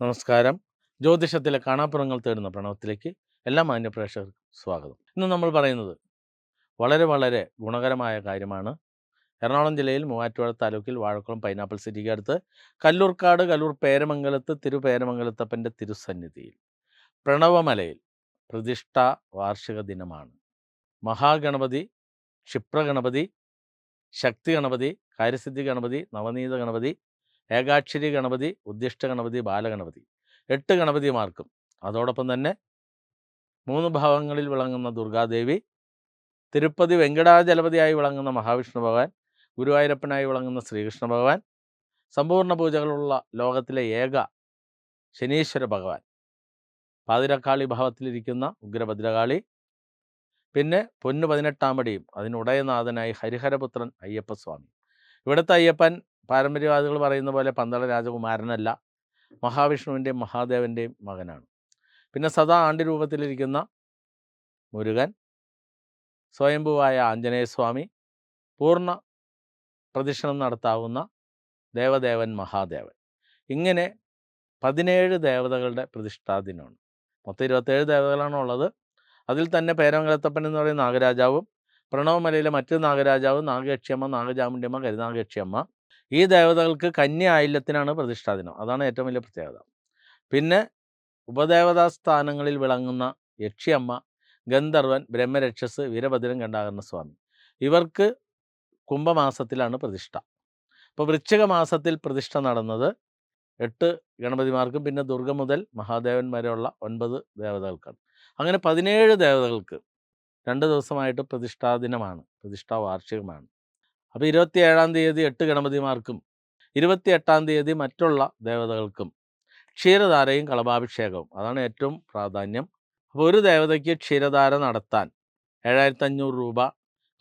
നമസ്കാരം. ജ്യോതിഷത്തിലെ കാണാപ്പുറങ്ങൾ തേടുന്ന പ്രണവത്തിലേക്ക് എല്ലാ മാന്യപ്രേക്ഷകർക്കും സ്വാഗതം. ഇന്ന് നമ്മൾ പറയുന്നത് വളരെ വളരെ ഗുണകരമായ കാര്യമാണ്. എറണാകുളം ജില്ലയിൽ മൂവാറ്റുപുഴ താലൂക്കിൽ വാഴക്കുളം പൈനാപ്പിൾ സിറ്റിക്ക് അടുത്ത് കല്ലൂർക്കാട് കല്ലൂർ പേരമംഗലത്ത് തിരുപേരമംഗലത്തപ്പന്റെ തിരുസന്നിധിയിൽ. പ്രണവമലയിൽ പ്രതിഷ്ഠ വാർഷിക ദിനമാണ്. മഹാഗണപതി ക്ഷിപ്രഗണപതി ശക്തി ഗണപതി കാര്യസിദ്ധി ഗണപതി നവനീത ഗണപതി ഏകാക്ഷരി ഗണപതി ഉദ്ദിഷ്ട ഗണപതി ബാലഗണപതി. എട്ട് ഗണപതിമാർക്കും. അതോടൊപ്പം തന്നെ മൂന്ന് ഭാവങ്ങളിൽ വിളങ്ങുന്ന ദുർഗാദേവി തിരുപ്പതി വെങ്കടാചലപതിയായി വിളങ്ങുന്ന മഹാവിഷ്ണു ഭഗവാൻ ഗുരുവായൂരപ്പനായി വിളങ്ങുന്ന ശ്രീകൃഷ്ണ ഭഗവാൻ സമ്പൂർണ പൂജകളുള്ള ലോകത്തിലെ ഏക ശനീശ്വര ഭഗവാൻ. പാതിരക്കാളി ഭാവത്തിലിരിക്കുന്ന ഉഗ്രഭദ്രകാളി. പിന്നെ പൊന്നു പതിനെട്ടാമടിയും അതിനുടയനാഥനായി ഹരിഹരപുത്രൻ അയ്യപ്പസ്വാമി. ഇവിടുത്തെ അയ്യപ്പൻ പാരമ്പര്യവാദികൾ പറയുന്ന പോലെ പന്തള രാജകുമാരനല്ല. മഹാവിഷ്ണുവിന്റെയും മഹാദേവന്റെയും മകനാണ്. പിന്നെ സദാ ആണ്ടി രൂപത്തിലിരിക്കുന്ന മുരുകൻ സ്വയംഭുവായ ആഞ്ജനേയസ്വാമി പൂർണ പ്രദക്ഷിണം നടത്താവുന്ന ദേവദേവൻ മഹാദേവൻ. ഇങ്ങനെ പതിനേഴ് ദേവതകളുടെ പ്രതിഷ്ഠാദിനമാണ് മൊത്തം ഇരുപത്തേഴ് ദേവതകളാണ് ഉള്ളത്. അതിൽ തന്നെ പേരമംഗലത്തപ്പൻ എന്ന് പറയുന്ന നാഗരാജാവും പ്രണവമലയിലെ മറ്റൊരു നാഗരാജാവും നാഗയക്ഷിയമ്മ നാഗചാമുണ്ടിയമ്മ കരുനാഗയക്ഷിയമ്മ ഈ ദേവതകൾക്ക് കന്യ ആയില്യത്തിനാണ് പ്രതിഷ്ഠാദിനം അതാണ് ഏറ്റവും വലിയ പ്രത്യേകത. പിന്നെ ഉപദേവതാ സ്ഥാനങ്ങളിൽ വിളങ്ങുന്ന യക്ഷിയമ്മ ഗന്ധർവൻ ബ്രഹ്മരക്ഷസ് വീരഭദ്രൻ ഗണ്ടാകരണ സ്വാമി ഇവർക്ക് കുംഭമാസത്തിലാണ് പ്രതിഷ്ഠ. അപ്പോൾ വൃശ്ചിക മാസത്തിൽ പ്രതിഷ്ഠ നടന്നത് എട്ട് ഗണപതിമാർക്കും പിന്നെ ദുർഗ മുതൽ മഹാദേവൻ വരെയുള്ള ഒൻപത് ദേവതകൾക്കാണ്. അങ്ങനെ പതിനേഴ് ദേവതകൾക്ക് രണ്ട് ദിവസമായിട്ട് പ്രതിഷ്ഠാ ദിനമാണ് പ്രതിഷ്ഠാ വാർഷികമാണ്. അപ്പോൾ ഇരുപത്തി ഏഴാം തീയതി എട്ട് ഗണപതിമാർക്കും ഇരുപത്തി എട്ടാം തീയതി മറ്റുള്ള ദേവതകൾക്കും ക്ഷീരധാരയും കളഭാഭിഷേകവും. അതാണ് ഏറ്റവും പ്രാധാന്യം. അപ്പോൾ ഒരു ദേവതയ്ക്ക് ക്ഷീരധാര നടത്താൻ ഏഴായിരത്തഞ്ഞൂറ് രൂപ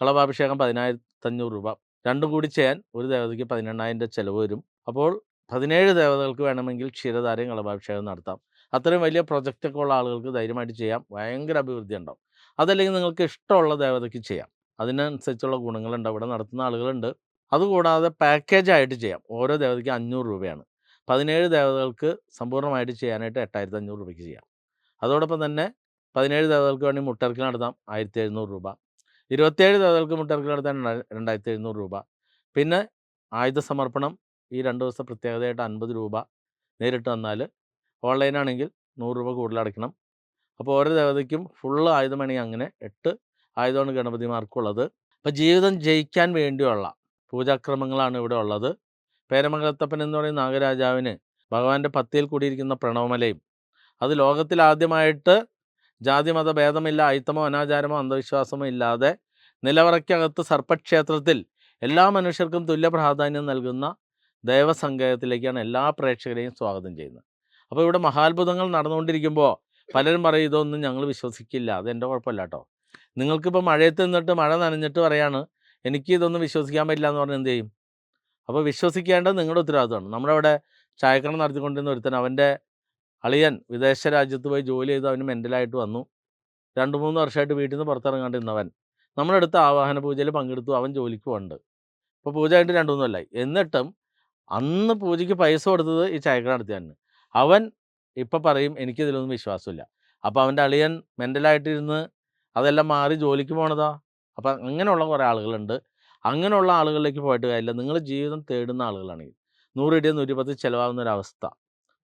കളഭാഭിഷേകം പതിനായിരത്തഞ്ഞൂറ് രൂപ രണ്ടും കൂടി ചെയ്യാൻ ഒരു ദേവതയ്ക്ക് പതിനെണ്ണായിരം ചിലവ് വരും. അപ്പോൾ പതിനേഴ് ദേവതകൾക്ക് വേണമെങ്കിൽ ക്ഷീരധാരയും കളഭാഭിഷേകം നടത്താം. അത്രയും വലിയ പ്രൊജക്റ്റൊക്കെ ഉള്ള ആളുകൾക്ക് ധൈര്യമായിട്ട് ചെയ്യാം. ഭയങ്കര അഭിവൃദ്ധി ഉണ്ടാവും അതല്ലെങ്കിൽ നിങ്ങൾക്ക് ഇഷ്ടമുള്ള ദേവതയ്ക്ക് ചെയ്യാം. അതിനനുസരിച്ചുള്ള ഗുണങ്ങളുണ്ട്. അവിടെ നടത്തുന്ന ആളുകളുണ്ട്. അതുകൂടാതെ പാക്കേജ് ആയിട്ട് ചെയ്യാം. ഓരോ ദേവതയ്ക്ക് അഞ്ഞൂറ് രൂപയാണ്. പതിനേഴ് ദേവതകൾക്ക് സമ്പൂർണമായിട്ട് ചെയ്യാനായിട്ട് എട്ടായിരത്തി അഞ്ഞൂറ് രൂപയ്ക്ക് ചെയ്യാം. അതോടൊപ്പം തന്നെ പതിനേഴ് ദേവതകൾക്ക് വേണ്ടി മുട്ടർക്ക് നടത്താം ആയിരത്തി എഴുന്നൂറ് രൂപ. ഇരുപത്തേഴ് ദേവതകൾക്ക് മുട്ടർക്ക് നടത്താൻ രണ്ടായിരത്തി എഴുന്നൂറ് രൂപ. പിന്നെ ആയുധ സമർപ്പണം ഈ രണ്ട് ദിവസം പ്രത്യേകതയായിട്ട് അൻപത് രൂപ നേരിട്ട് വന്നാൽ ഓൺലൈനാണെങ്കിൽ നൂറ് രൂപ കൂടുതൽ അടയ്ക്കണം. അപ്പോൾ ഓരോ ദേവതയ്ക്കും ഫുള്ള് ആയുധമാണെങ്കിൽ അങ്ങനെ എട്ട് ആയുധമാണ് ഗണപതിമാർക്കുള്ളത് അപ്പോൾ ജീവിതം ജയിക്കാൻ വേണ്ടിയുള്ള പൂജാക്രമങ്ങളാണ് ഇവിടെ ഉള്ളത്. പേരമംഗലത്തപ്പൻ എന്ന് പറയുന്ന നാഗരാജാവിന് ഭഗവാന്റെ പത്തിയിൽ കൂടിയിരിക്കുന്ന പ്രണവമലയും അത് ലോകത്തിൽ ആദ്യമായിട്ട് ജാതിമത ഭേദമില്ല അയിത്തമോ അനാചാരമോ അന്ധവിശ്വാസമോ ഇല്ലാതെ നിലവറയ്ക്കകത്ത് സർപ്പക്ഷേത്രത്തിൽ എല്ലാ മനുഷ്യർക്കും തുല്യ പ്രാധാന്യം നൽകുന്ന ദൈവസങ്കേതത്തിലേക്കാണ് എല്ലാ പ്രേക്ഷകരെയും സ്വാഗതം ചെയ്യുന്നത്. അപ്പോൾ ഇവിടെ മഹാത്ഭുതങ്ങൾ നടന്നുകൊണ്ടിരിക്കുമ്പോൾ പലരും പറയും ഇതൊന്നും ഞങ്ങൾ വിശ്വസിക്കില്ല അതെന്റെ കുഴപ്പമില്ല കേട്ടോ നിങ്ങൾക്കിപ്പോൾ മഴയത്ത് നിന്നിട്ട് മഴ നനഞ്ഞിട്ട് പറയാണ് എനിക്ക് ഇതൊന്നും വിശ്വസിക്കാൻ പറ്റില്ല എന്ന് പറഞ്ഞാൽ എന്ത് ചെയ്യും? അപ്പോൾ വിശ്വസിക്കേണ്ടത് നിങ്ങളുടെ ഉത്തരവാദിത്തമാണ് നമ്മുടെ അവിടെ ചായക്കട നടത്തിക്കൊണ്ടിരുന്ന ഒരുത്തൻ അവന്റെ അളിയൻ വിദേശ രാജ്യത്ത് പോയി ജോലി ചെയ്ത് അവന് മെന്റലായിട്ട് വന്നു. രണ്ട് മൂന്ന് വർഷമായിട്ട് വീട്ടിൽ നിന്ന് പുറത്തിറങ്ങാണ്ടിരുന്നവൻ. നമ്മളെടുത്ത ആവാഹന പൂജയിൽ പങ്കെടുത്തു അവൻ ജോലിക്ക് പോകുന്നുണ്ട് ഇപ്പോൾ പൂജ കഴിഞ്ഞിട്ട് രണ്ട് മൂന്നല്ലായി എന്നിട്ടും അന്ന് പൂജയ്ക്ക് പൈസ കൊടുത്തത് ഈ ചായക്കട നടത്തിയാണ് അവൻ ഇപ്പം പറയും എനിക്കിതിലൊന്നും വിശ്വാസമില്ല. അപ്പോൾ അവന്റെ അളിയൻ മെന്റലായിട്ടിരുന്ന് അതെല്ലാം മാറി ജോലിക്ക് പോണതാ. അപ്പം അങ്ങനെയുള്ള കുറേ ആളുകളുണ്ട്. അങ്ങനെയുള്ള ആളുകളിലേക്ക് പോയിട്ട് കാര്യമില്ല നിങ്ങൾ ജീവിതം തേടുന്ന ആളുകളാണെങ്കിൽ നൂറ് ഇടിയ നൂറ്റിപ്പത്ത് ചിലവാകുന്ന ഒരവസ്ഥ.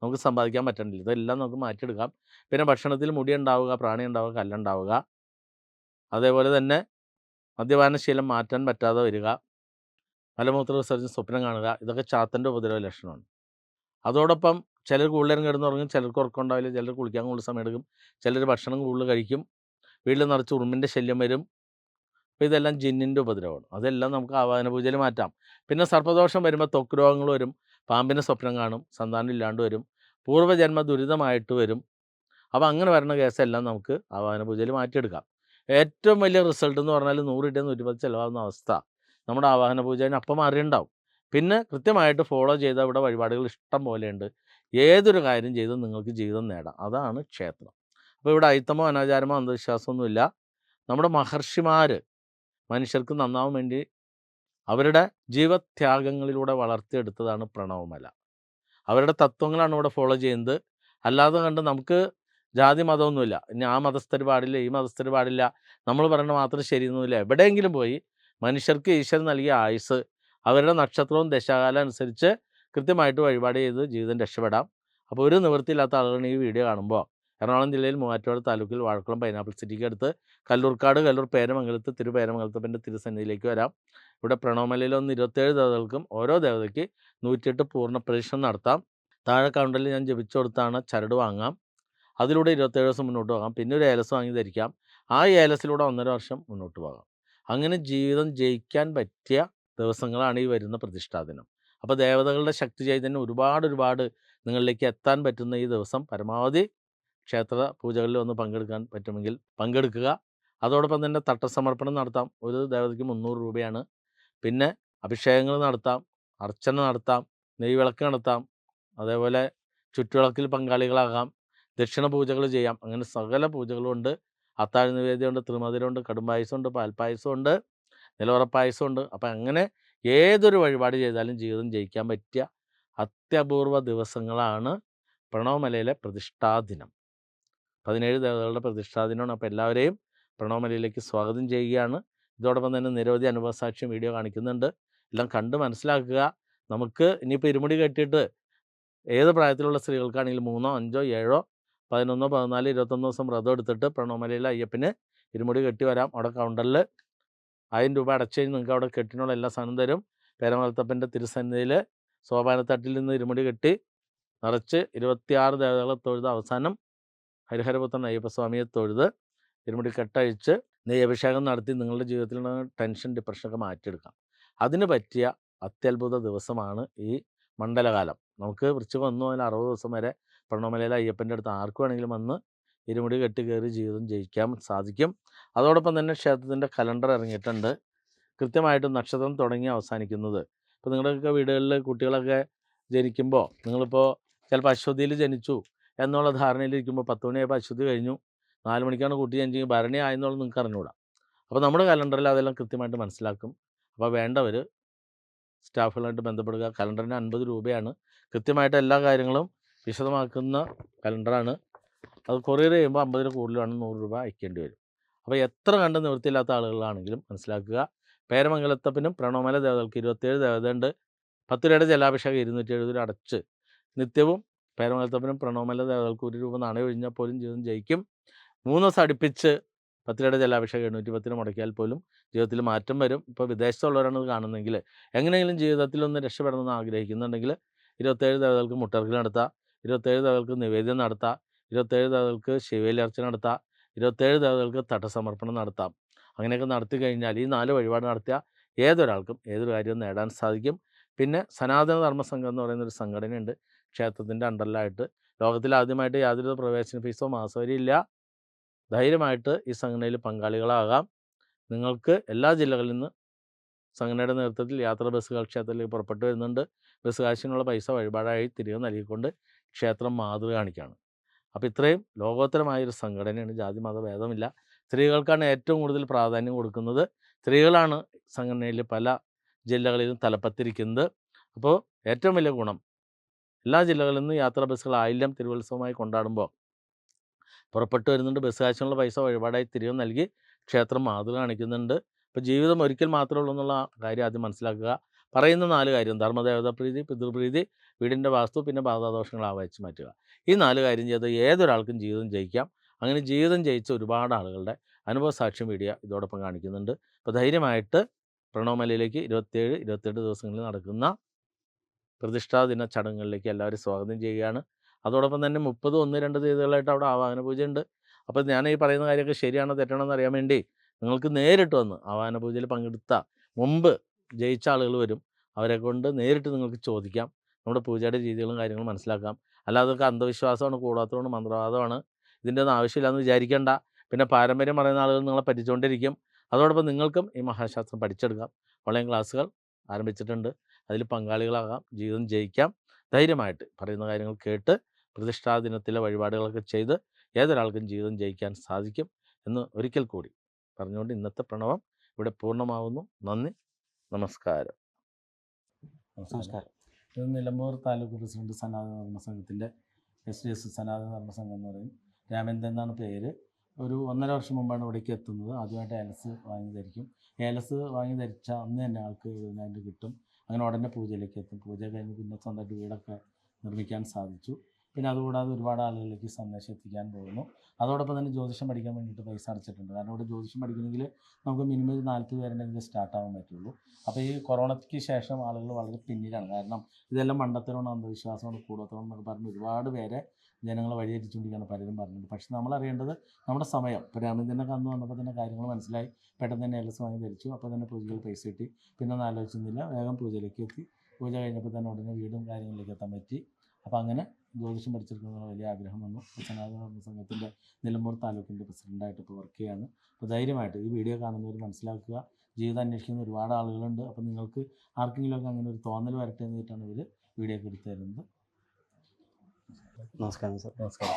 നമുക്ക് സമ്പാദിക്കാൻ പറ്റണില്ല. ഇതെല്ലാം നമുക്ക് മാറ്റിയെടുക്കാം. പിന്നെ ഭക്ഷണത്തിൽ മുടി ഉണ്ടാവുക പ്രാണി ഉണ്ടാവുക കല്ലുണ്ടാവുക അതേപോലെ തന്നെ മദ്യപാനശീലം മാറ്റാൻ പറ്റാതെ വരിക. മലമൂത്ര വിസർജന സ്വപ്നം കാണുക. ഇതൊക്കെ ചാത്തന്റെ ഉപദ്രവ ലക്ഷണമാണ്. അതോടൊപ്പം ചിലർ കൂടുതലും കിടന്നുറങ്ങും ചിലർക്ക് ഉറക്കം ഉണ്ടാവില്ല ചിലർ കുളിക്കാൻ കൂടുതൽ സമയം എടുക്കും ചിലർ ഭക്ഷണം കൂടുതൽ കഴിക്കും. വീട്ടിൽ നിറച്ച് ഉറുമ്പിന്റെ ശല്യം വരും. അപ്പോൾ ഇതെല്ലാം ജിന്നിന്റെ ഉപദ്രവമാണ്. അതെല്ലാം നമുക്ക് ആവാഹന പൂജയിൽ മാറ്റാം. പിന്നെ സർപ്പദോഷം വരുമ്പോൾ ത്വക്ക് രോഗങ്ങൾ വരും. പാമ്പിന്റെ സ്വപ്നം കാണും. സന്താനം ഇല്ലാണ്ട് വരും. പൂർവജന്മ ദുരിതമായിട്ട് വരും. അപ്പോൾ അങ്ങനെ വരുന്ന കേസെല്ലാം നമുക്ക് ആവാഹന പൂജയിൽ മാറ്റിയെടുക്കാം. ഏറ്റവും വലിയ റിസൾട്ട് എന്ന് പറഞ്ഞാൽ നൂറിട്ട് നൂറ്റിപ്പത്ത് ചിലവാകുന്ന അവസ്ഥ. നമ്മുടെ ആവാഹന പൂജയിൽ അപ്പം മാറിയുണ്ടാവും പിന്നെ കൃത്യമായിട്ട് ഫോളോ ചെയ്ത ഇവിടെ വഴിപാടുകൾ ഇഷ്ടം പോലെയുണ്ട്. ഏതൊരു കാര്യം ചെയ്തും നിങ്ങൾക്ക് ജീവിതം നേടാം. അതാണ് ക്ഷേത്രം. അപ്പോൾ ഇവിടെ അയിത്തമോ അനാചാരമോ അന്ധവിശ്വാസമൊന്നുമില്ല. നമ്മുടെ മഹർഷിമാർ മനുഷ്യർക്ക് നന്നാവാൻ വേണ്ടി അവരുടെ ജീവത്യാഗങ്ങളിലൂടെ വളർത്തിയെടുത്തതാണ് പ്രണവമല. അവരുടെ തത്വങ്ങളാണ് ഇവിടെ ഫോളോ ചെയ്യുന്നത്. അല്ലാതെ കണ്ട് നമുക്ക് ജാതി മതമൊന്നുമില്ല. ഇനി ആ മതസ്ഥർ പാടില്ല ഈ മതസ്ഥർ പാടില്ല നമ്മൾ പറയുന്നത് മാത്രം ശരിയൊന്നുമില്ല. എവിടെയെങ്കിലും പോയി മനുഷ്യർക്ക് ഈശ്വരൻ നൽകിയ ആയുസ് അവരുടെ നക്ഷത്രവും ദശകാലം അനുസരിച്ച് കൃത്യമായിട്ട് വഴിപാട് ചെയ്ത് ജീവിതം രക്ഷപ്പെടാം. അപ്പോൾ ഒരു നിവൃത്തിയില്ലാത്ത ആളുകളാണ് ഈ വീഡിയോ കാണുമ്പോൾ എറണാകുളം ജില്ലയിൽ മൂവാറ്റുപുഴ താലൂക്കിൽ വാഴക്കുളം പൈനാപ്പിൾ സിറ്റിക്ക് അടുത്ത് കല്ലൂർക്കാട് കല്ലൂർ പേരമംഗലത്ത് തിരുപേരമംഗലത്തപ്പന്റെ തിരുസന്നിധിയിലേക്ക് വരാം. ഇവിടെ പ്രണവമലയിൽ ഒന്ന് ഇരുപത്തേഴ് ദേവതകൾക്കും ഓരോ ദേവതയ്ക്ക് നൂറ്റിയെട്ട് പൂർണ പ്രദക്ഷിണം നടത്താം. താഴെ കൗണ്ടറിൽ ഞാൻ ജപിച്ചു കൊടുത്താണ് ചരട് വാങ്ങാം. അതിലൂടെ ഇരുപത്തേഴ് ദിവസം മുന്നോട്ട് പോകാം. പിന്നെ ഒരു ഏലസ് വാങ്ങി ധരിക്കാം. ആ ഏലസിലൂടെ ഒന്നര വർഷം മുന്നോട്ട് പോകാം. അങ്ങനെ ജീവിതം ജയിക്കാൻ പറ്റിയ ദിവസങ്ങളാണ് ഈ വരുന്ന പ്രതിഷ്ഠാദിനം അപ്പോൾ ദേവതകളുടെ ശക്തി ചൈതന്യം ഒരുപാട് ഒരുപാട് നിങ്ങളിലേക്ക് എത്താൻ പറ്റുന്ന ഈ ദിവസം പരമാവധി ക്ഷേത്ര പൂജകളിൽ ഒന്ന് പങ്കെടുക്കാൻ പറ്റുമെങ്കിൽ പങ്കെടുക്കുക. അതോടൊപ്പം തന്നെ തട്ടസമർപ്പണം നടത്താം. ഒരു ദേവതയ്ക്ക് മുന്നൂറ് രൂപയാണ്. പിന്നെ അഭിഷേകങ്ങൾ നടത്താം അർച്ചന നടത്താം നെയ്വിളക്ക് നടത്താം അതേപോലെ ചുറ്റുവിളക്കിൽ പങ്കാളികളാകാം ദക്ഷിണ പൂജകൾ ചെയ്യാം. അങ്ങനെ സകല പൂജകളുണ്ട് അത്താഴ നിവേദ്യമുണ്ട് തിരുമധുരമുണ്ട് കടുംപായസമുണ്ട് പാൽപ്പായസമുണ്ട് നിലവറപ്പായസമുണ്ട് അപ്പം അങ്ങനെ ഏതൊരു വഴിപാട് ചെയ്താലും ജീവിതം ജയിക്കാൻ പറ്റിയ അത്യപൂർവ ദിവസങ്ങളാണ് പ്രണവമലയിലെ പ്രതിഷ്ഠാദിനം. പതിനേഴ് ദേവതകളുടെ പ്രതിഷ്ഠാദിനമാണ്. അപ്പോൾ എല്ലാവരെയും പ്രണോമലയിലേക്ക് സ്വാഗതം ചെയ്യുകയാണ്. ഇതോടൊപ്പം തന്നെ നിരവധി അനുഭവസാക്ഷ്യം വീഡിയോ കാണിക്കുന്നുണ്ട്. എല്ലാം കണ്ട് മനസ്സിലാക്കുക. നമുക്ക് ഇനിയിപ്പോൾ ഇരുമുടി കെട്ടിയിട്ട് ഏത് പ്രായത്തിലുള്ള സ്ത്രീകൾക്കാണെങ്കിലും മൂന്നോ അഞ്ചോ ഏഴോ പതിനൊന്നോ പതിനാല് ഇരുപത്തൊന്ന് ദിവസം വ്രതം എടുത്തിട്ട് പ്രണവമലയിലെ അയ്യപ്പന് ഇരുമുടി കെട്ടി വരാം. അവിടെ കൗണ്ടറിൽ ആയിരം രൂപ അടച്ചു നിങ്ങൾക്ക് അവിടെ കെട്ടിനുള്ള എല്ലാ സാധനം തരും. പേരമലത്തപ്പന്റെ തിരുസന്നിധിയിൽ സോപാനത്തട്ടിൽ നിന്ന് ഇരുമുടി കെട്ടി നിറച്ച് ഇരുപത്തിയാറ് ദേവതകളെ തൊഴുത് അവസാനം ഹരിഹരപുത്രൻ അയ്യപ്പസ്വാമിയെ തൊഴുത് ഇരുമുടി കെട്ടഴിച്ച് നെയ്യഭിഷേകം നടത്തി നിങ്ങളുടെ ജീവിതത്തിൽ നിന്ന് ടെൻഷൻ ഡിപ്രഷനൊക്കെ മാറ്റിയെടുക്കാം അതിന് പറ്റിയ അത്യത്ഭുത ദിവസമാണ് ഈ മണ്ഡലകാലം. നമുക്ക് വൃശ്ചികം ഒന്നു മുതൽ അറുപത് ദിവസം വരെ പ്രണവമലയിലെ അയ്യപ്പന്റെ അടുത്ത് ആർക്ക് വേണമെങ്കിലും വന്ന് ഇരുമുടി കെട്ടി കയറി ജീവിതം ജയിക്കാൻ സാധിക്കും. അതോടൊപ്പം തന്നെ ക്ഷേത്രത്തിന്റെ കലണ്ടർ ഇറങ്ങിയിട്ടുണ്ട്. കൃത്യമായിട്ട് നക്ഷത്രം തുടങ്ങി അവസാനിക്കുന്നത്. ഇപ്പോൾ നിങ്ങളുടെയൊക്കെ വീടുകളിൽ കുട്ടികളൊക്കെ ജനിക്കുമ്പോൾ നിങ്ങളിപ്പോൾ ചിലപ്പോൾ അശ്വതിയിൽ ജനിച്ചു. എന്നുള്ള ധാരണയിലിരിക്കുമ്പോൾ പത്ത് മണിയായപ്പോൾ അശ്വതി കഴിഞ്ഞു. നാല് മണിക്കാണ് കുട്ടി കഴിഞ്ഞെങ്കിൽ ഭരണി ആയെന്നുള്ളത് നിങ്ങൾക്ക് അറിഞ്ഞുകൂടാ അപ്പോൾ നമ്മുടെ കലണ്ടറിൽ അതെല്ലാം കൃത്യമായിട്ട് മനസ്സിലാക്കും. അപ്പോൾ വേണ്ടവർ സ്റ്റാഫുകളായിട്ട് ബന്ധപ്പെടുക. കലണ്ടറിന് അൻപത് രൂപയാണ്. കൃത്യമായിട്ട് എല്ലാ കാര്യങ്ങളും വിശദമാക്കുന്ന കലണ്ടറാണ്. അത് കൊറിയർ ചെയ്യുമ്പോൾ അമ്പതിന് കൂടുതലാണ് നൂറ് രൂപ അയക്കേണ്ടി വരും. അപ്പോൾ എത്ര കണ്ട് നിവൃത്തിയില്ലാത്ത ആളുകളാണെങ്കിലും മനസ്സിലാക്കുക. പേരമംഗലത്തപ്പനും പ്രണവമല ദേവതകൾക്ക് ഇരുപത്തേഴ് ദേവതയുണ്ട്. പത്ത് രൂപയുടെ ജലാഭിഷേകം ഇരുന്നൂറ്റി എഴുപത് അടച്ച് നിത്യവും പേരമംഗലത്തപ്പനും പ്രണോമല ദേവതകൾക്ക് ഒരു രൂപ നാണയം ഒഴിഞ്ഞാൽ പോലും ജീവിതം ജയിക്കും. മൂന്ന് ദിവസം അടുപ്പിച്ച് പത്തിരയുടെ ജലാഭിഷേകം എണ്ണൂറ്റി പത്തിന് മുടക്കിയാൽ പോലും ജീവിതത്തിൽ മാറ്റം വരും. ഇപ്പോൾ വിദേശത്തുള്ളവരാണ് ഇത് കാണുന്നതെങ്കിൽ എങ്ങനെയെങ്കിലും ജീവിതത്തിൽ ഒന്ന് രക്ഷപ്പെടണമെന്ന് ആഗ്രഹിക്കുന്നുണ്ടെങ്കിൽ ഇരുപത്തേഴ് ദേവതകൾക്ക് മുട്ടർക്കിൽ നടത്താം ഇരുപത്തേഴ് ദേവതകൾക്ക് നിവേദ്യം നടത്താം ഇരുപത്തേഴ് ദേവതകൾക്ക് ശിവയിലർച്ചന നടത്താം ഇരുപത്തേഴ് ദേവതകൾക്ക് തട്ടസമർപ്പണം നടത്താം. അങ്ങനെയൊക്കെ നടത്തി കഴിഞ്ഞാൽ ഈ നാല് വഴിപാട് നടത്തിയ ഏതൊരാൾക്കും ഏതൊരു കാര്യവും നേടാൻ സാധിക്കും. പിന്നെ സനാതന ധർമ്മ സംഘം എന്ന് പറയുന്ന ഒരു സംഘടനയുണ്ട്. ക്ഷേത്രത്തിന്റെ അണ്ടറിലായിട്ട് ലോകത്തിൽ ആദ്യമായിട്ട് യാതൊരു പ്രവേശന ഫീസോ മാസവരിയില്ല ധൈര്യമായിട്ട് ഈ സംഘടനയിൽ പങ്കാളികളാകാം. നിങ്ങൾക്ക് എല്ലാ ജില്ലകളിൽ നിന്ന് സംഘടനയുടെ നേതൃത്വത്തിൽ യാത്രാ ബസ്സുകൾ ക്ഷേത്രത്തിലേക്ക് പുറപ്പെട്ടു വരുന്നുണ്ട്. ബസ് കാശിനുള്ള പൈസ വഴിപാടായി തിരികെ നൽകിക്കൊണ്ട് ക്ഷേത്രം മാതൃക കാണിക്കുകയാണ്. അപ്പോൾ ഇത്രയും ലോകോത്തരമായൊരു സംഘടനയാണ്. ജാതി മത ഭേദമില്ല. സ്ത്രീകൾക്കാണ് ഏറ്റവും കൂടുതൽ പ്രാധാന്യം കൊടുക്കുന്നത്. സ്ത്രീകളാണ് സംഘടനയിൽ പല ജില്ലകളിലും തലപ്പത്തിരിക്കുന്നത്. അപ്പോൾ ഏറ്റവും വലിയ ഗുണം എല്ലാ ജില്ലകളിൽ നിന്ന് യാത്രാ ബസ്സുകൾ ആയില്ലം തിരുവത്സവമായി കൊണ്ടാടുമ്പോൾ പുറപ്പെട്ടു വരുന്നുണ്ട്. ബസ് കാശിനുള്ള പൈസ വഴിപാടായി തിരികെ നൽകി ക്ഷേത്രം മാതൃക കാണിക്കുന്നുണ്ട്. ഇപ്പോൾ ജീവിതം ഒരിക്കൽ മാത്രമേ ഉള്ളൂ എന്നുള്ള കാര്യം ആദ്യം മനസ്സിലാക്കുക. പറയുന്ന നാല് കാര്യം. ധർമ്മദേവതാ പ്രീതി പിതൃപ്രീതി വീടിന്റെ വാസ്തു പിന്നെ ബാധാദോഷങ്ങൾ ആവഹിച്ച് മാറ്റുക. ഈ നാല് കാര്യം ചെയ്ത് ഏതൊരാൾക്കും ജീവിതം ജയിക്കാം. അങ്ങനെ ജീവിതം ജയിച്ച ഒരുപാട് ആളുകളുടെ അനുഭവ സാക്ഷ്യം മീഡിയ ഇതോടൊപ്പം കാണിക്കുന്നുണ്ട്. അപ്പോൾ ധൈര്യമായിട്ട് പ്രണവമലയിലേക്ക് ഇരുപത്തേഴ് ഇരുപത്തെട്ട് ദിവസങ്ങളിൽ നടക്കുന്ന പ്രതിഷ്ഠാ ദിന ചടങ്ങുകളിലേക്ക് എല്ലാവരും സ്വാഗതം ചെയ്യുകയാണ്. അതോടൊപ്പം തന്നെ മുപ്പത് ഒന്ന് രണ്ട് തീയതികളായിട്ട് അവിടെ ആവാഹന പൂജയുണ്ട് അപ്പോൾ ഞാൻ ഈ പറയുന്ന കാര്യമൊക്കെ ശരിയാണോ തെറ്റാണോ എന്ന് അറിയാൻ വേണ്ടി നിങ്ങൾക്ക് നേരിട്ട് വന്ന് ആവാഹന പൂജയിൽ പങ്കെടുത്ത മുമ്പ് ജയിച്ച ആളുകൾ വരും. അവരെ കൊണ്ട് നേരിട്ട് നിങ്ങൾക്ക് ചോദിക്കാം. നമ്മുടെ പൂജയുടെ രീതികളും കാര്യങ്ങളും മനസ്സിലാക്കാം. അല്ലാതെ ഒക്കെ അന്ധവിശ്വാസമാണ് കൂടാത്തതുകൊണ്ട് മന്ത്രവാദമാണ്. ഇതിന്റെ ഒന്നും ആവശ്യമില്ലാന്ന് വിചാരിക്കേണ്ട. പിന്നെ പാരമ്പര്യം പറയുന്ന ആളുകൾ നിങ്ങളെ പറ്റിച്ചുകൊണ്ടിരിക്കും അതോടൊപ്പം നിങ്ങൾക്കും ഈ മഹാശാസ്ത്രം പഠിച്ചെടുക്കാം. ഓൺലൈൻ ക്ലാസ്സുകൾ ആരംഭിച്ചിട്ടുണ്ട്. അതിൽ പങ്കാളികളാകാം ജീവിതം ജയിക്കാം ധൈര്യമായിട്ട് പറയുന്ന കാര്യങ്ങൾ കേട്ട് പ്രതിഷ്ഠാ ദിനത്തിലെ വഴിപാടുകളൊക്കെ ചെയ്ത് ഏതൊരാൾക്കും ജീവിതം ജയിക്കാൻ സാധിക്കും എന്ന് ഒരിക്കൽ കൂടി പറഞ്ഞുകൊണ്ട് ഇന്നത്തെ പ്രണവം ഇവിടെ പൂർണമാവുന്നു. നന്ദി. നമസ്കാരം. നമസ്കാരം. ഇത് നിലമ്പൂർ താലൂക്ക് പ്രസിഡന്റ് സനാതന ധർമ്മ സംഘത്തിന്റെ എസ് ഡി എസ് സനാതന ധർമ്മ സംഘം എന്ന് പറയും. രാമേന്ദ്രൻ എന്നാണ് പേര്. ഒരു ഒന്നര വർഷം മുമ്പാണ് ഇവിടേക്ക് എത്തുന്നത്. ആദ്യമായിട്ട് ഏലസ് വാങ്ങി ധരിക്കും. ഏലസ് വാങ്ങി ധരിച്ച അന്ന് തന്നെ ആൾക്ക് എഴുപതിനായിരം കിട്ടും. അങ്ങനെ ഉടനെ പൂജയിലേക്ക് എത്തും. പൂജ കഴിഞ്ഞ് പിന്നെ സ്വന്തമായിട്ട് വീടൊക്കെ നിർമ്മിക്കാൻ സാധിച്ചു. പിന്നെ അതുകൂടാതെ ഒരുപാട് ആളുകളിലേക്ക് സന്ദേശം എത്തിക്കാൻ പോകുന്നു. അതോടൊപ്പം തന്നെ ജ്യോതിഷം പഠിക്കാൻ വേണ്ടിയിട്ട് പൈസ അടച്ചിട്ടുണ്ട്. കാരണം ഇവിടെ ജ്യോതിഷം പഠിക്കണമെങ്കിൽ നമുക്ക് മിനിമം ഒരു നാൽപ്പത് സ്റ്റാർട്ട് ആവാൻ പറ്റുള്ളൂ. അപ്പോൾ ഈ കൊറോണയ്ക്ക് ശേഷം ആളുകൾ വളരെ പിന്നിലാണ്. കാരണം ഇതെല്ലാം മണ്ടത്തരമാണ് അന്ധവിശ്വാസമാണ് കൂടത്തരം എന്നൊക്കെ പറഞ്ഞ് ഒരുപാട് പേരെ ജനങ്ങളെ വഴിയേറ്റിച്ചുകൊണ്ടിരിക്കുകയാണ് പലരും പറഞ്ഞത് പക്ഷെ നമ്മൾ അറിയേണ്ടത് നമ്മുടെ സമയം. ഇപ്പോൾ രാമചന്ദ്രനൊക്കെ അന്ന് വന്നപ്പോൾ തന്നെ കാര്യങ്ങൾ മനസ്സിലായി. പെട്ടെന്ന് തന്നെ എസ് വാങ്ങി ധരിച്ചു. അപ്പോൾ തന്നെ പൂജകൾ പൈസ കിട്ടി. പിന്നെ ഒന്നും ആലോചിച്ചിരുന്നില്ല. വേഗം പൂജയിലേക്ക് എത്തി. പൂജ കഴിഞ്ഞപ്പോൾ തന്നെ ഉടനെ വീടും കാര്യങ്ങളിലേക്ക് എത്താൻ പറ്റി. അപ്പോൾ അങ്ങനെ ജ്യോതിഷം പഠിച്ചെടുക്കുന്ന വലിയ ആഗ്രഹം വന്നു. സനാതന സംഘത്തിന്റെ നിലമ്പൂർ താലൂക്കിന്റെ പ്രസിഡന്റായിട്ട് ഇപ്പോൾ വർക്ക് ചെയ്യാണ് അപ്പോൾ ധൈര്യമായിട്ട് ഈ വീഡിയോ കാണുന്നവർ മനസ്സിലാക്കുക. ജീവിതം അന്വേഷിക്കുന്ന ഒരുപാട് ആളുകളുണ്ട്. അപ്പോൾ നിങ്ങൾക്ക് ആർക്കെങ്കിലുമൊക്കെ അങ്ങനെ ഒരു തോന്നൽ വരട്ടെ എന്നിട്ടാണ് ഇവർ വീഡിയോ ഒക്കെ എടുത്തു തരുന്നത്. നമസ്കാരം സർ നമസ്കാരം.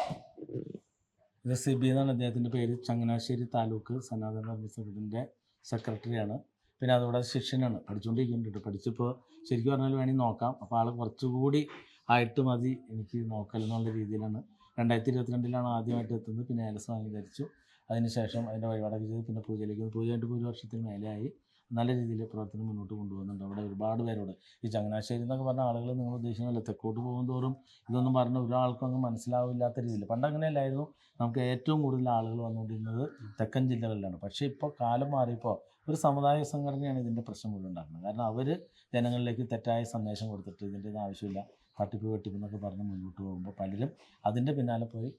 ഇത് സിബി എന്നാണ് അദ്ദേഹത്തിന്റെ പേര് ചങ്ങനാശ്ശേരി താലൂക്ക് സനാതന സംഘത്തിന്റെ സെക്രട്ടറിയാണ്. പിന്നെ അതോടെ ശിഷ്യനാണ്. പഠിച്ചുകൊണ്ടിരിക്കുന്നുണ്ട് പഠിച്ചിപ്പോൾ ശരിക്കും പറഞ്ഞാൽ വേണമെങ്കിൽ നോക്കാം. അപ്പോൾ ആൾ കുറച്ചുകൂടി ആയിട്ട് മതി. എനിക്ക് നോക്കൽ എന്നുള്ള രീതിയിലാണ്. രണ്ടായിരത്തി ഇരുപത്തിരണ്ടിലാണ് ആദ്യമായിട്ട് എത്തുന്നത്. പിന്നെ ഏലസ് വാങ്ങി ധരിച്ചു അതിനുശേഷം അതിന്റെ വഴിപാടൊക്കെ ചെയ്ത് പിന്നെ പൂജയിലേക്ക്. പൂജ കഴിഞ്ഞിട്ട് ഒരു വർഷത്തിന് മേലെയായി. നല്ല രീതിയിൽ പ്രവർത്തനം മുന്നോട്ട് കൊണ്ടുപോകുന്നുണ്ട്. അവിടെ ഒരുപാട് പേരോട് ഈ ചങ്ങനാശ്ശേരി എന്നൊക്കെ പറഞ്ഞ ആളുകൾ നിങ്ങൾ ഉദ്ദേശിക്കുന്നില്ല തെക്കോട്ട് പോകും തോറും ഇതൊന്നും പറഞ്ഞ ഒരാൾക്കും അങ്ങ് മനസ്സിലാവില്ലാത്ത രീതിയിൽ. പണ്ട് അങ്ങനെയല്ലായിരുന്നു. നമുക്ക് ഏറ്റവും കൂടുതൽ ആളുകൾ വന്നുകൊണ്ടിരുന്നത് തെക്കൻ ജില്ലകളിലാണ്. പക്ഷേ ഇപ്പോൾ കാലം മാറിയപ്പോൾ ഒരു സമുദായ സംഘടനയാണ് ഇതിന്റെ പ്രശ്നം മുഴുവൻ ഉണ്ടാക്കുന്നത്. കാരണം അവർ ജനങ്ങളിലേക്ക് തെറ്റായ സന്ദേശം കൊടുത്തിട്ട് ഇതിന്റെ ആവശ്യമില്ല തട്ടിപ്പ് വെട്ടിപ്പ് എന്നൊക്കെ പറഞ്ഞ് മുന്നോട്ട് പോകുമ്പോൾ പലരും അതിന്റെ പിന്നാലെ പോയി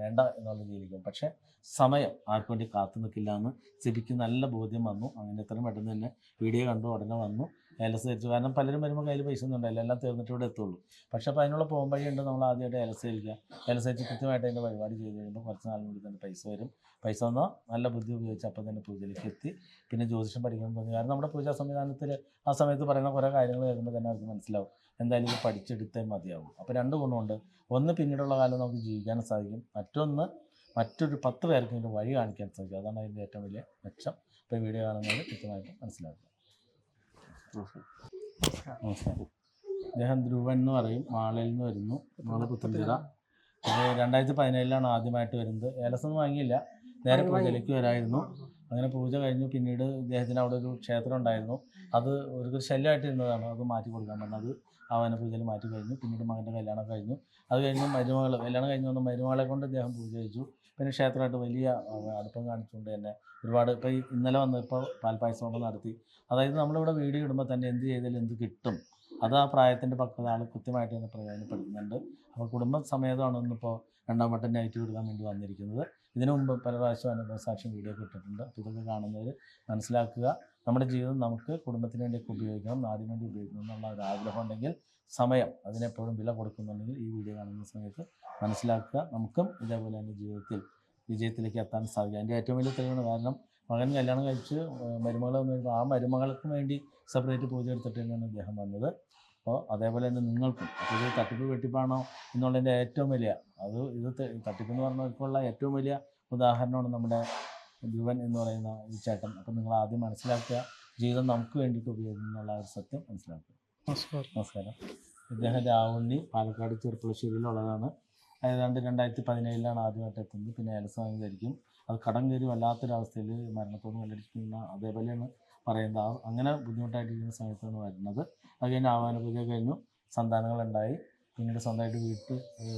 വേണ്ട എന്നുള്ള രീതിയിലേക്കും പക്ഷേ സമയം ആർക്കു വേണ്ടി കാത്തു നിൽക്കില്ല എന്ന് സിബിക്ക് നല്ല ബോധ്യം വന്നു. അങ്ങനെ എത്രയും പെട്ടെന്ന് തന്നെ വീഡിയോ കണ്ടു ഉടനെ വന്നു. ഏലസ് തിരിച്ചു കാരണം പലരും വരുമ്പോൾ കയ്യിൽ പൈസ ഒന്നും എല്ലാം തീർന്നിട്ട് ഇവിടെ എത്തുള്ളൂ. പക്ഷേ അപ്പോൾ അതിനുള്ള പോകും വഴിയുണ്ട് നമ്മൾ ആദ്യമായിട്ട് ഏലസ് ധരിക്കുക ഏലസ് ധരിച്ച് കൃത്യമായിട്ട് അതിന്റെ പരിപാടി ചെയ്ത് കഴിയുമ്പോൾ കുറച്ച് നാളിനുള്ളിൽ തന്നെ പൈസ വരും. പൈസ വന്നാൽ നല്ല ബുദ്ധി ഉപയോഗിച്ച് അപ്പം തന്നെ പൂജയിലേക്ക് എത്തി. പിന്നെ ജ്യോതിഷം പഠിക്കാൻ തോന്നി കാരണം നമ്മുടെ പൂജാ സംവിധാനത്തിൽ ആ സമയത്ത് പറയുന്ന കുറേ കാര്യങ്ങൾ കേൾക്കുമ്പോൾ തന്നെ അവർക്ക് മനസ്സിലാവും. എന്തായാലും ഇത് പഠിച്ചെടുത്തേ മതിയാവും. അപ്പോൾ രണ്ട് ഗുണമുണ്ട്. ഒന്ന് പിന്നീടുള്ള കാലം നമുക്ക് ജീവിക്കാനും സാധിക്കും. മറ്റൊന്ന് മറ്റൊരു പത്ത് പേർക്കെങ്കിലും വഴി കാണിക്കാൻ സാധിക്കും. അതാണ് അതിന്റെ ഏറ്റവും വലിയ മെച്ചം ഇപ്പോൾ വീഡിയോ കാണുന്നത് കൃത്യമായിട്ട് മനസ്സിലാക്കുക. അദ്ദേഹം ധ്രുവൻ എന്ന് പറയും. മാളയിൽ നിന്ന് വരുന്നു. മാള പുത്തൻചിറ രണ്ടായിരത്തി പതിനേഴിലാണ് ആദ്യമായിട്ട് വരുന്നത്. ഏലസൊന്നും വാങ്ങിയില്ല. നേരെ പൂജയിലേക്ക് വരായിരുന്നു. അങ്ങനെ പൂജ കഴിഞ്ഞു. പിന്നീട് ഇദ്ദേഹത്തിന് അവിടെ ഒരു ക്ഷേത്രം ഉണ്ടായിരുന്നു. അത് ഒരു ശല്യമായിട്ട് ഇരുന്നതാണ്. അത് മാറ്റി കൊടുക്കാൻ പറഞ്ഞത് ആവാന പൂജയിൽ മാറ്റി കഴിഞ്ഞു. പിന്നീട് മകന്റെ കല്യാണം കഴിഞ്ഞു. അത് കഴിഞ്ഞ് മരുമകൾ കല്യാണം കഴിഞ്ഞ് വന്ന് മരുമകളെ കൊണ്ട് അദ്ദേഹം പൂജ കഴിച്ചു. പിന്നെ ക്ഷേത്രമായിട്ട് വലിയ അടുപ്പം കാണിച്ചുകൊണ്ട് തന്നെ ഒരുപാട് ഇപ്പോൾ ഇന്നലെ വന്ന് ഇപ്പോൾ പാൽപ്പായസം കൊണ്ട് നടത്തി. അതായത് നമ്മളിവിടെ വീഡിയോ ഇടുമ്പോൾ തന്നെ എന്ത് ചെയ്താലും എന്ത് കിട്ടും. അത് ആ പ്രായത്തിന്റെ പക്വത ആൾ കൃത്യമായിട്ട് തന്നെ പ്രയോജനപ്പെടുത്തുന്നുണ്ട്. അപ്പോൾ കുടുംബ സമേതമാണ് ഇന്നിപ്പോൾ രണ്ടാം വട്ടം നെഗറ്റീവ് എടുക്കാൻ വേണ്ടി വന്നിരിക്കുന്നത്. ഇതിനു മുമ്പ് പല പ്രാവശ്യം അനുഭവ സാക്ഷ്യം വീഡിയോ ഇട്ടിട്ടുണ്ട്. അപ്പോൾ ഇതൊക്കെ കാണുന്നവർ മനസ്സിലാക്കുക. നമ്മുടെ ജീവിതം നമുക്ക് കുടുംബത്തിന് വേണ്ടിയൊക്കെ ഉപയോഗിക്കണം. നാടിന് വേണ്ടി ഉപയോഗിക്കണം എന്നുള്ള ഒരു ആഗ്രഹം ഉണ്ടെങ്കിൽ സമയം അതിനെപ്പോഴും വില കൊടുക്കുന്നുണ്ടെങ്കിൽ ഈ വീഡിയോ കാണുന്ന സമയത്ത് മനസ്സിലാക്കുക. നമുക്കും ഇതേപോലെ തന്നെ ജീവിതത്തിൽ വിജയത്തിലേക്ക് എത്താൻ സാധിക്കും. അതിന്റെ ഏറ്റവും വലിയ തെളിവാണ് കാരണം മകൻ കല്യാണം കഴിച്ച് മരുമകളെ ആ മരുമകൾക്കും വേണ്ടി സെപ്പറേറ്റ് പൂജ എടുത്തിട്ട് തന്നെയാണ് അദ്ദേഹം വന്നത്. അപ്പോൾ അതേപോലെ തന്നെ നിങ്ങൾക്കും. അപ്പോൾ ഇത് തട്ടിപ്പ് വെട്ടിപ്പാണോ എന്നുള്ളതിന്റെ ഏറ്റവും വലിയ അത് ഇത് തട്ടിപ്പ് എന്ന് പറഞ്ഞവർക്കുള്ള ഏറ്റവും വലിയ ഉദാഹരണമാണ് നമ്മുടെ ധ്രുവൻ എന്ന് പറയുന്ന ഈ ചേട്ടൻ. അപ്പം നിങ്ങൾ ആദ്യം മനസ്സിലാക്കുക. ജീവിതം നമുക്ക് വേണ്ടിയിട്ട് ഉപയോഗിക്കുന്നു എന്നുള്ള ഒരു സത്യം മനസ്സിലാക്കുക. നമസ്കാരം. നമസ്കാരം. ഇദ്ദേഹം രാവുണ്ണി പാലക്കാട് ചെറുപ്പുളശ്ശേരിയിലുള്ളതാണ്. ഏതാണ്ട് രണ്ടായിരത്തി പതിനേഴിലാണ് ആദ്യമായിട്ട് എത്തുന്നത്. പിന്നെ ഏലസ് ആയിരിക്കും. ധരിക്കും അത് കടം കയറി വല്ലാത്തൊരവസ്ഥയിൽ മരണത്തോട് കണ്ടിരിക്കുന്ന അതേപോലെയാണ് പറയുന്നത്. അങ്ങനെ ബുദ്ധിമുട്ടായിട്ടിരിക്കുന്ന സമയത്താണ് വരുന്നത്. അത് കഴിഞ്ഞ് ആവാന പൂജ കഴിഞ്ഞു. സന്താനങ്ങളുണ്ടായി. പിന്നീട് സ്വന്തമായിട്ട് വീട്ട്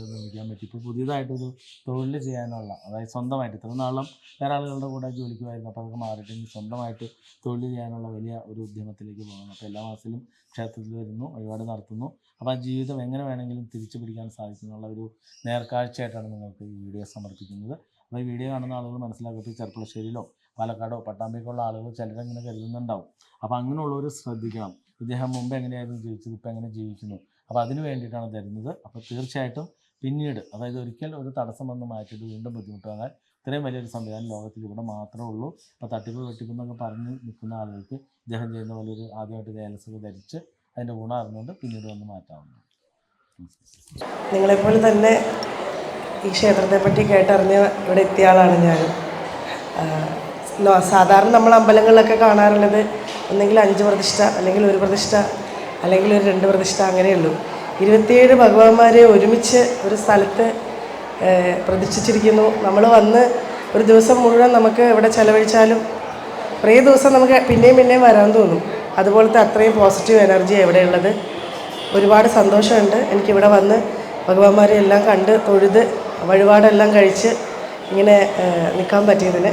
നിർമ്മിക്കാൻ പറ്റി. ഇപ്പോൾ പുതിയതായിട്ടൊരു തൊഴിൽ ചെയ്യാനുള്ള അതായത് സ്വന്തമായിട്ട് ഇത്ര നാളും വേറെ ആളുകളുടെ കൂടെ ജോലിക്ക് പോയിരുന്നു അപ്പോൾ അതൊക്കെ മാറിയിട്ട് സ്വന്തമായിട്ട് തൊഴിൽ ചെയ്യാനുള്ള വലിയ ഒരു ഉദ്യമത്തിലേക്ക് പോകണം അപ്പോൾ എല്ലാ മാസത്തിലും ക്ഷേത്രത്തിൽ വരുന്നു വഴിപാട് നടത്തുന്നു. അപ്പോൾ ആ ജീവിതം എങ്ങനെ വേണമെങ്കിലും തിരിച്ചു പിടിക്കാൻ സാധിക്കുന്നുള്ള ഒരു നേർക്കാഴ്ചയായിട്ടാണ് നിങ്ങൾക്ക് ഈ വീഡിയോ സമർപ്പിക്കുന്നത്. അപ്പോൾ ഈ വീഡിയോ കാണുന്ന ആളുകൾ മനസ്സിലാക്കട്ടെ ചെർപ്പളശ്ശേരിയിലോ പാലക്കാടോ പട്ടാമ്പിക്കുള്ള ആളുകൾ ചിലരങ്ങനെ കരുതുന്നുണ്ടാവും. അപ്പോൾ അങ്ങനെയുള്ളവർ ശ്രദ്ധിക്കണം. ഇദ്ദേഹം മുമ്പ് എങ്ങനെയായിരുന്നു ജീവിച്ചത്? ഇപ്പം എങ്ങനെ ജീവിക്കുന്നു? അപ്പോൾ അതിന് വേണ്ടിയിട്ടാണ് തരുന്നത്. അപ്പോൾ തീർച്ചയായിട്ടും പിന്നീട് അതായത് ഒരിക്കൽ ഒരു തടസ്സം വന്ന് മാറ്റിയിട്ട് വീണ്ടും ബുദ്ധിമുട്ട് വന്നാൽ ഇത്രയും വലിയൊരു സംവിധാനം ലോകത്തിൽ ഇവിടെ മാത്രമേ ഉള്ളൂ. അപ്പോൾ തട്ടിപ്പ് വെട്ടിപ്പ് എന്നൊക്കെ പറഞ്ഞ് നിൽക്കുന്ന ആളുകൾക്ക് ഇദ്ദേഹം ചെയ്യുന്ന പോലെ ഒരു ആദ്യമായിട്ട് ലേലസൊക്കെ ധരിച്ച് അതിന്റെ ഗുണം അറിഞ്ഞുകൊണ്ട് പിന്നീട് വന്ന് മാറ്റാവുന്നതാണ്. നിങ്ങളെപ്പോലെ തന്നെ ഈ ക്ഷേത്രത്തെപ്പറ്റി കേട്ടറിഞ്ഞ് ഇവിടെ എത്തിയ ആളാണ് ലോ- സാധാരണ നമ്മൾ അമ്പലങ്ങളിലൊക്കെ കാണാറുള്ളത് ഒന്നെങ്കിൽ അഞ്ച് പ്രതിഷ്ഠ അല്ലെങ്കിൽ ഒരു പ്രതിഷ്ഠ അല്ലെങ്കിൽ ഒരു രണ്ട് പ്രതിഷ്ഠ അങ്ങനെയുള്ളൂ. ഇരുപത്തിയേഴ് ഭഗവാന്മാരെ ഒരുമിച്ച് ഒരു സ്ഥലത്ത് പ്രതിഷ്ഠിച്ചിരിക്കുന്നു. നമ്മൾ വന്ന് ഒരു ദിവസം മുഴുവൻ നമുക്ക് ഇവിടെ ചെലവഴിച്ചാലും കുറേ ദിവസം നമുക്ക് പിന്നെയും പിന്നെയും വരാൻ തോന്നും. അതുപോലത്തെ അത്രയും പോസിറ്റീവ് എനർജി എവിടെയുള്ളത് ഒരുപാട് സന്തോഷമുണ്ട്. എനിക്കിവിടെ വന്ന് ഭഗവാന്മാരെ എല്ലാം കണ്ട് തൊഴുത് വഴിപാടെല്ലാം കഴിച്ച് ഇങ്ങനെ നിൽക്കാൻ പറ്റിയതിന്.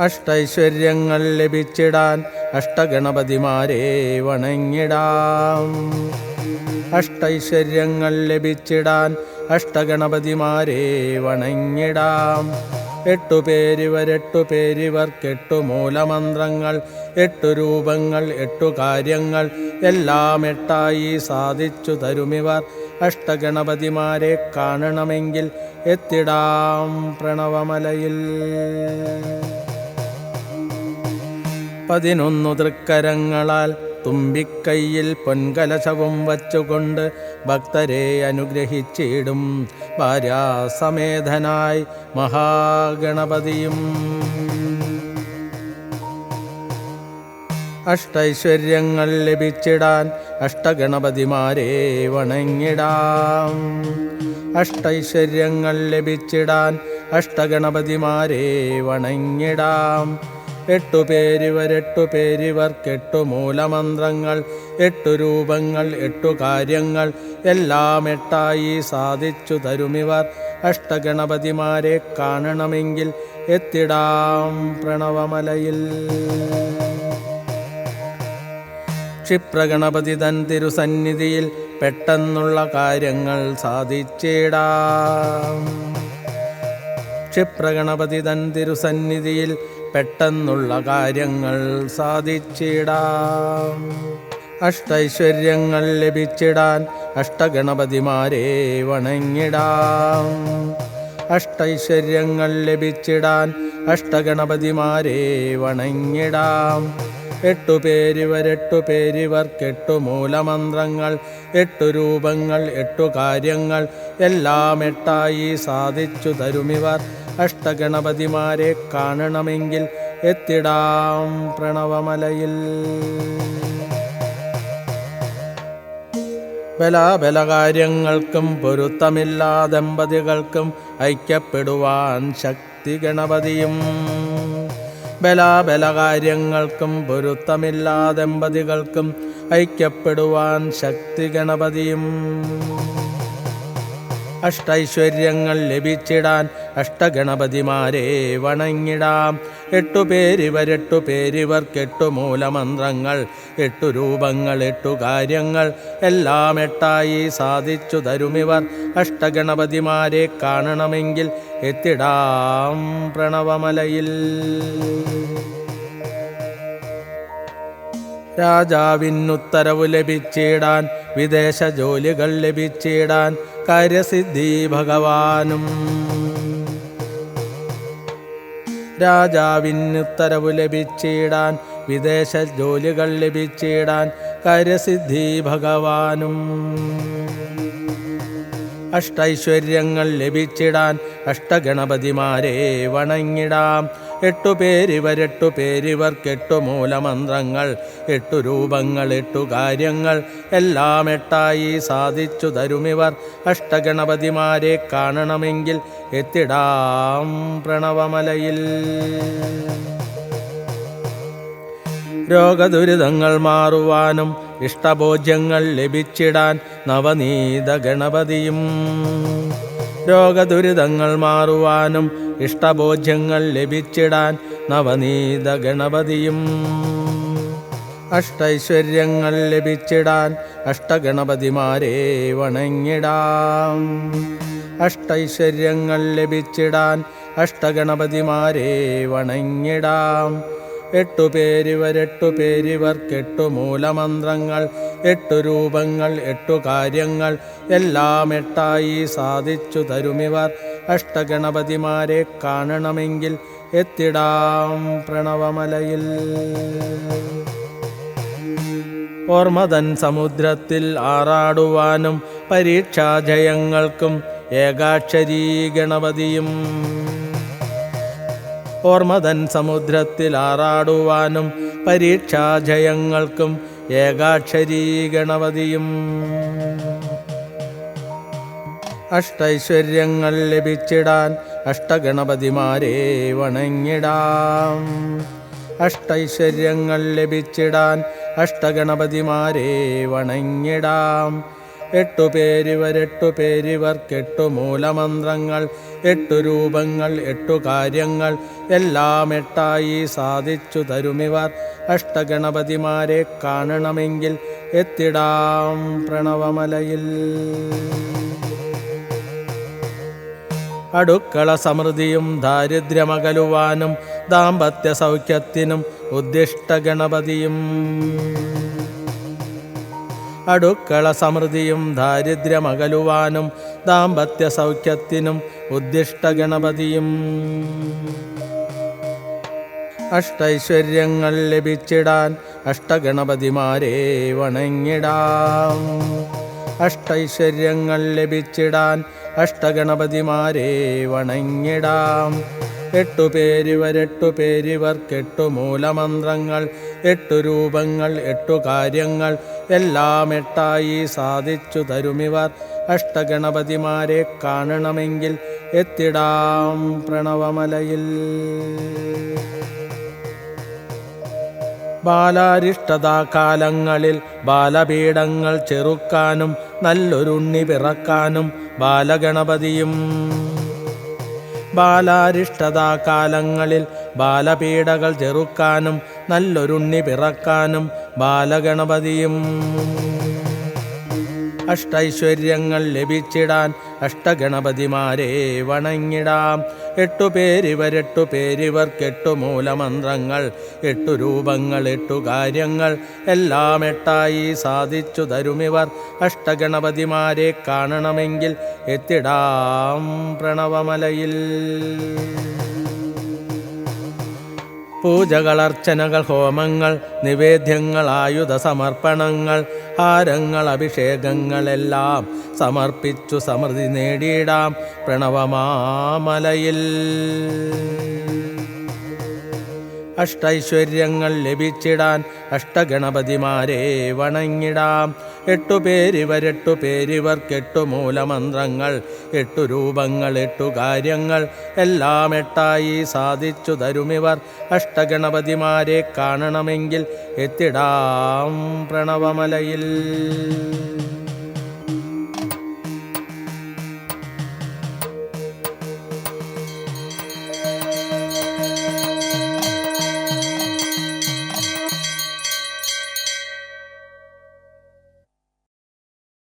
അഷ്ടൈശ്വര്യങ്ങൾ ലഭിച്ചിടാൻ അഷ്ടഗണപതിമാരെ വണങ്ങിടാം. അഷ്ടൈശ്വര്യങ്ങൾ ലഭിച്ചിടാൻ അഷ്ടഗണപതിമാരെ വണങ്ങിടാം. എട്ടു പേരിവർ എട്ടു മൂലമന്ത്രങ്ങൾ എട്ടു രൂപങ്ങൾ എട്ടു കാര്യങ്ങൾ എല്ലാം എട്ടായി സാധിച്ചു തരുമിവർ. അഷ്ടഗണപതിമാരെ കാണണമെങ്കിൽ എത്തിടാം പ്രണവമലയിൽ. പതിനൊന്നു തൃക്കരങ്ങളാൽ തുമ്പിക്കൈയിൽ പൊൻകലശവും വച്ചുകൊണ്ട് ഭക്തരെ അനുഗ്രഹിച്ചിടും. ഭാര്യാസമേധനായി മഹാഗണപതിയും. അഷ്ടൈശ്വര്യങ്ങൾ ലഭിച്ചിടാൻ അഷ്ടഗണപതിമാരെ വണങ്ങിടാം. അഷ്ടൈശ്വര്യങ്ങൾ ലഭിച്ചിടാൻ അഷ്ടഗണപതിമാരെ വണങ്ങിടാം. എട്ടു പേരിവർ എട്ടു പേരിവർക്കെട്ടു മൂലമന്ത്രങ്ങൾ എട്ടു രൂപങ്ങൾ എട്ടു കാര്യങ്ങൾ. എല്ലാം എട്ടായി സാധിച്ചു തരുമിവർ. അഷ്ടഗണപതിമാരെ കാണണമെങ്കിൽ എത്തിടാം പ്രണവമലയിൽ. ക്ഷിപ്രഗണപതി തൻ തിരുസന്നിധിയിൽ പെട്ടെന്നുള്ള കാര്യങ്ങൾ സാധിച്ചിടാം. ക്ഷിപ്രഗണപതി തൻ തിരുസന്നിധിയിൽ പെട്ടെന്നുള്ള കാര്യങ്ങൾ സാധിച്ചിടാം. അഷ്ടൈശ്വര്യങ്ങൾ ലഭിച്ചിടാൻ അഷ്ടഗണപതിമാരെ വണങ്ങിടാം. അഷ്ടൈശ്വര്യങ്ങൾ ലഭിച്ചിടാൻ അഷ്ടഗണപതിമാരെ വണങ്ങിടാം. എട്ടു പേരിവർ എട്ടു പേരിവർക്കെട്ടു മൂലമന്ത്രങ്ങൾ എട്ടു രൂപങ്ങൾ എട്ടു കാര്യങ്ങൾ എല്ലാം എട്ടായി സാധിച്ചു തരുമിവർ. അഷ്ടഗണപതിമാരെ കാണണമെങ്കിൽ എത്തിടാം പ്രണവമലയിൽ. ബലാബലകാര്യങ്ങൾക്കും പൊരുത്തമില്ലാ ദമ്പതികൾക്കും ഐക്യപ്പെടുവാൻ ശക്തി ഗണപതിയും. ബലാബലകാര്യങ്ങൾക്കും പൊരുത്തമില്ലാ ദമ്പതികൾക്കും ഐക്യപ്പെടുവാൻ ശക്തി ഗണപതിയും. അഷ്ടൈശ്വര്യങ്ങൾ ലഭിച്ചിടാൻ അഷ്ടഗണപതിമാരെ വണങ്ങിടാം. എട്ടു പേരിവർ എട്ടു പേരിവർക്കെട്ടു മൂലമന്ത്രങ്ങൾ എട്ടു രൂപങ്ങൾ എട്ടു കാര്യങ്ങൾ എല്ലാം എട്ടായി സാധിച്ചു തരുമിവർ. അഷ്ടഗണപതിമാരെ കാണണമെങ്കിൽ എത്തിടാം പ്രണവമലയിൽ. രാജാവിനുത്തരവ് ലഭിച്ചിടാൻ വിദേശ ജോലികൾ ലഭിച്ചിടാൻ കാര്യസിദ്ധി ഭഗവാനും രാജാവിനുത്തരവു ലഭിച്ചിടാൻ വിദേശ ജോലികൾ ലഭിച്ചിടാൻ കാര്യസിദ്ധി ഭഗവാനും അഷ്ടൈശ്വര്യങ്ങൾ ലഭിച്ചിടാൻ അഷ്ടഗണപതിമാരെ വണങ്ങിടാം. എട്ടു പേരിവർ എട്ടു പേരിവർക്ക് എട്ടു മൂലമന്ത്രങ്ങൾ എട്ടു രൂപങ്ങൾ എട്ടു കാര്യങ്ങൾ. എല്ലാം എട്ടായി സാധിച്ചു തരുമിവർ അഷ്ടഗണപതിമാരെ കാണണമെങ്കിൽ എത്തിടാം പ്രണവമലയിൽ. രോഗദുരിതങ്ങൾ മാറുവാനും ഇഷ്ടഭോജ്യങ്ങൾ ലഭിച്ചിടാൻ നവനീത ഗണപതിയും. രോഗദുരിതങ്ങൾ മാറുവാനും ഇഷ്ടഭോജ്യങ്ങൾ ലഭിച്ചിടാൻ നവനീത ഗണപതിയും. അഷ്ടൈശ്വര്യങ്ങൾ ലഭിച്ചിടാൻ അഷ്ടഗണപതിമാരെ വണങ്ങിടാം. അഷ്ടൈശ്വര്യങ്ങൾ ലഭിച്ചിടാൻ അഷ്ടഗണപതിമാരെ വണങ്ങിടാം. എട്ടു പേരിവർ എട്ടു പേരിവർക്ക് എട്ടു മൂലമന്ത്രങ്ങൾ എട്ടു രൂപങ്ങൾ എട്ടു കാര്യങ്ങൾ എല്ലാം എട്ടായി സാധിച്ചു തരുമിവർ. അഷ്ടഗണപതിമാരെ കാണണമെങ്കിൽ എത്തിടാം പ്രണവമലയിൽ. ഓർമ്മതൻ സമുദ്രത്തിൽ ആറാടുവാനും പരീക്ഷാജയങ്ങൾക്കും ഏകാക്ഷരീ ഗണപതിയും ഓർമ്മതൻ സമുദ്രത്തിൽ ആറാടുവാനും പരീക്ഷാജയങ്ങൾക്കും ഏകാക്ഷരീ ഗണപതിയും അഷ്ടൈശ്വര്യങ്ങൾ ലഭിച്ചിടാൻ അഷ്ടഗണപതിമാരെ വണങ്ങിടാം. അഷ്ടൈശ്വര്യങ്ങൾ ലഭിച്ചിടാൻ അഷ്ടഗണപതിമാരെ വണങ്ങിടാം. എട്ടു പേരിവർ എട്ടു പേരിവർക്ക് എട്ടു മൂലമന്ത്രങ്ങൾ എട്ടു രൂപങ്ങൾ എട്ടു കാര്യങ്ങൾ എല്ലാം എട്ടായി സാധിച്ചു തരുമിവർ. അഷ്ടഗണപതിമാരെ കാണണമെങ്കിൽ എത്തിടാം പ്രണവമലയിൽ. അടുക്കള സമൃദ്ധിയും ദാരിദ്ര്യമകലുവാനും ദാമ്പത്യ സൗഖ്യത്തിനും ഉദ്ദിഷ്ട ഗണപതിയും. അടുക്കള സമൃദ്ധിയും ദാരിദ്ര്യമകലുവാനും ദാമ്പത്യ സൗഖ്യത്തിനും ഉദ്ദിഷ്ട ഗണപതിയും. അഷ്ടൈശ്വര്യങ്ങൾ ലഭിച്ചിടാൻ അഷ്ടഗണപതിമാരെ വണങ്ങിടാം. അഷ്ടൈശ്വര്യങ്ങൾ ലഭിച്ചിടാൻ അഷ്ടഗണപതിമാരെ വണങ്ങിടാം. എട്ടു പേരിവർ എട്ടു പേരിവർ കെട്ടു മൂലമന്ത്രങ്ങൾ എട്ടു രൂപങ്ങൾ എട്ടു കാര്യങ്ങൾ എല്ലാം എട്ടായി സാധിച്ചു തരുമിവർ. അഷ്ടഗണപതിമാരെ കാണണമെങ്കിൽ എത്തിടാം പ്രണവമലയിൽ. ബാലാരിഷ്ടതാകാലങ്ങളിൽ ബാലപീഠങ്ങൾ ചെറുക്കാനും നല്ലൊരുണ്ണി പിറക്കാനും ബാലഗണപതിയും. ബാലാരിഷ്ടതാ കാലങ്ങളിൽ ബാലപീഠകൾ ചെറുക്കാനും നല്ലൊരുണ്ണി പിറക്കാനും ബാലഗണപതിയും. അഷ്ടൈശ്വര്യങ്ങൾ ലഭിച്ചിടാൻ അഷ്ടഗണപതിമാരെ വണങ്ങിടാം. എട്ടു പേരിവർ എട്ടു പേരിവർക്ക് എട്ടു മൂലമന്ത്രങ്ങൾ എട്ടു രൂപങ്ങൾ എട്ടു കാര്യങ്ങൾ. എല്ലാം എട്ടായി സാധിച്ചു തരുമിവർ. അഷ്ടഗണപതിമാരെ കാണണമെങ്കിൽ എത്തിടാം പ്രണവമലയിൽ. പൂജകൾ അർച്ചനകൾ ഹോമങ്ങൾ നിവേദ്യങ്ങൾ ആയുധ സമർപ്പണങ്ങൾ ഹാരങ്ങൾ അഭിഷേകങ്ങളെല്ലാം സമർപ്പിച്ചു സമൃദ്ധി നേടിയിടാം പ്രണവമാമലയിൽ. അഷ്ടൈശ്വര്യങ്ങൾ ലഭിച്ചിടാൻ അഷ്ടഗണപതിമാരെ വണങ്ങിടാം. എട്ടു പേരിവർ എട്ടു പേരിവർക്ക് എട്ടു മൂലമന്ത്രങ്ങൾ എട്ടു രൂപങ്ങൾ എട്ടു കാര്യങ്ങൾ എല്ലാം എട്ടായി സാധിച്ചു തരുമിവർ. അഷ്ടഗണപതിമാരെ കാണണമെങ്കിൽ എത്തിടാം പ്രണവമലയിൽ.